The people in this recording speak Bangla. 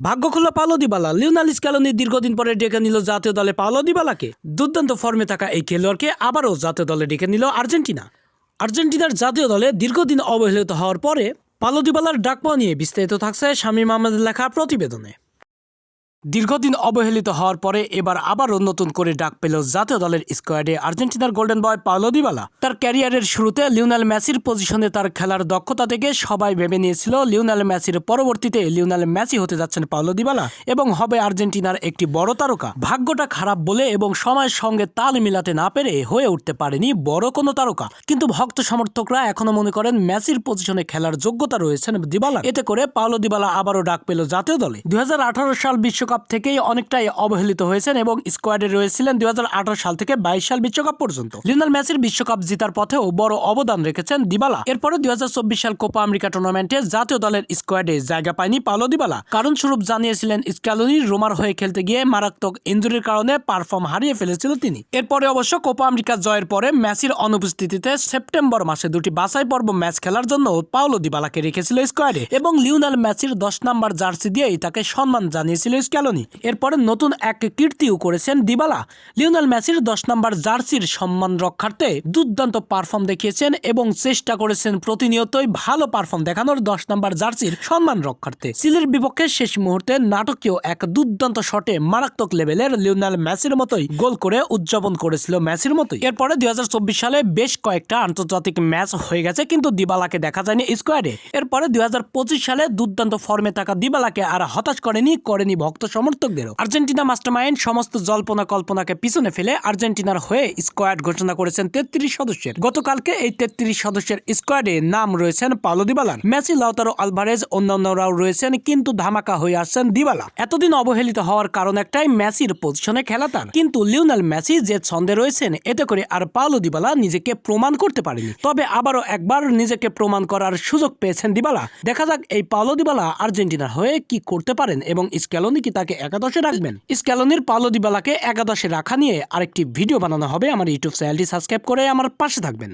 ভাগ্য খুলল পালো দিবালা। লিওনালিস ক্যালোনি দীর্ঘদিন পরে ডেকে নিল জাতীয় দলে পালো দিবালাকে। দুর্দান্ত ফর্মে থাকা এই খেলোয়াড়কে আবারও জাতীয় দলে ডেকে নিল আর্জেন্টিনা। আর্জেন্টিনার জাতীয় দলে দীর্ঘদিন অবহেলিত হওয়ার পরে পালো দিবালার ডাক পাওয়া নিয়ে বিস্তারিত থাকছে শামীম আহমেদের লেখা প্রতিবেদনে। দীর্ঘদিন অবহেলিত হওয়ার পরে এবার আবারও নতুন করে ডাক পেল জাতীয় দলের স্কোয়াডে। আর্জেন্টিনার গোল্ডেন বয় পাওলো দিবালা। তার ক্যারিয়ারের শুরুতে লিওনাল মেসির পজিশনে তার খেলার দক্ষতা থেকে সবাই ভেবে নিয়েছিল লিওনাল মেসির পরবর্তীতে লিওনাল মেসি হতে যাচ্ছেন পাওলো দিবালা এবং হবে আর্জেন্টিনার একটি বড় তারকা। ভাগ্যটা খারাপ বলে এবং সময়ের সঙ্গে তাল মিলাতে না পেরে হয়ে উঠতে পারেনি বড় কোনো তারকা। কিন্তু ভক্ত সমর্থকরা এখনও মনে করেন মেসির পজিশনে খেলার যোগ্যতা রয়েছেন দিবালা। এতে করে পাওলো দিবালা আবারও ডাক পেল জাতীয় দলে। দুই হাজার আঠারো সাল বিশ্বকাপ থেকেই অনেকটাই অবহেলিত হয়েছেন এবং স্কোয়াডে রয়েছিলেন দুই হাজার আঠারো সাল থেকে বাইশ সাল বিশ্বকাপ পর্যন্ত। লিওনেল মেসির বিশ্বকাপ জিতার পথেও বড় অবদান রেখেছেন দিবালা। এরপরে দুই হাজার চব্বিশ সাল কোপা আমেরিকা টুর্নামেন্টে জাতীয় দলের স্কোয়াডে জায়গা পায়নি পাওলো দিবালা। কারণ স্বরূপ জানিয়েছিলেন স্ক্যালোনি, রোমার হয়ে খেলতে গিয়ে মারাত্মক ইঞ্জুরির কারণে পারফর্ম হারিয়ে ফেলেছিল তিনি। এরপরে অবশ্য কোপা আমেরিকা জয়ের পরে মেসির অনুপস্থিতিতে সেপ্টেম্বর মাসে দুটি বাছাই পর্ব ম্যাচ খেলার জন্য পাওলো দিবালাকে রেখেছিল স্কোয়াডে এবং লিওনাল মেসির দশ নম্বর জার্সি দিয়েই তাকে সম্মান জানিয়েছিল স্ক্যালোনি এরপরে নতুন এক কীর্তিও করেছেন দিবালা। লিওনেল মেসির দশ নম্বর জার্সির সম্মান রক্ষার্থে দুর্দান্ত পারফর্ম দেখিয়েছেন এবং চেষ্টা করেছেন প্রতিনিয়তই ভালো পারফর্ম দেখানোর দশ নম্বর জার্সির সম্মান রক্ষার্থে। সিলের বিপক্ষে শেষ মুহূর্তে নাটকীয় এক দুর্দান্ত শটে মারাত্মক লেভেলের লিওনেল মেসির মতোই গোল করে উদযাপন করেছিল মেসির মতোই। এরপরে দুই হাজার চব্বিশ সালে বেশ কয়েকটা আন্তর্জাতিক ম্যাচ হয়ে গেছে কিন্তু দিবালাকে দেখা যায়নি স্কোয়াডে। এরপরে দুই হাজার পঁচিশ সালে দুর্দান্ত ফর্মে থাকা দিবালাকে আর হতাশ করেনি করেনি ভক্ত সমর্থকদেরও। আর্জেন্টিনা মাস্টারমাইন্ড সমস্ত জল্পনা কল্পনাকে পিছনে ফেলে আর্জেন্টিনার হয়ে স্কোয়াড ঘোষণা করেছেন তেত্রিশ সদস্যের। গতকালকে এই তেত্রিশ সদস্যের স্কোয়াডে নাম রয়েছেন পালো দিবালার। মেসি, লাউতারো আলভারেজ, অন্যান্যরাও রয়েছেন, কিন্তু ধামাকা হয়ে আসছেন দিবালা। এতদিন অবহেলিত হওয়ার কারণ একটাই, মেসির পজিশনে খেলা তার। কিন্তু লিওনাল মেসি যে ছন্দে রয়েছেন, এতে করে আর পাওলো দিবালা নিজেকে প্রমাণ করতে পারেনি। তবে আবারও একবার নিজেকে প্রমাণ করার সুযোগ পেয়েছেন দিবালা। দেখা যাক এই পাওলো দিবালা আর্জেন্টিনার হয়ে কি করতে পারেন এবং স্ক্যালোনি কি তাকে একাদশে রাখবেন। স্ক্যালনির পালো দিবালাকে একাদশে রাখা নিয়ে আরেকটি ভিডিও বানানো হবে। আমার ইউটিউব চ্যানেলটি সাবস্ক্রাইব করে আমার পাশে থাকবেন।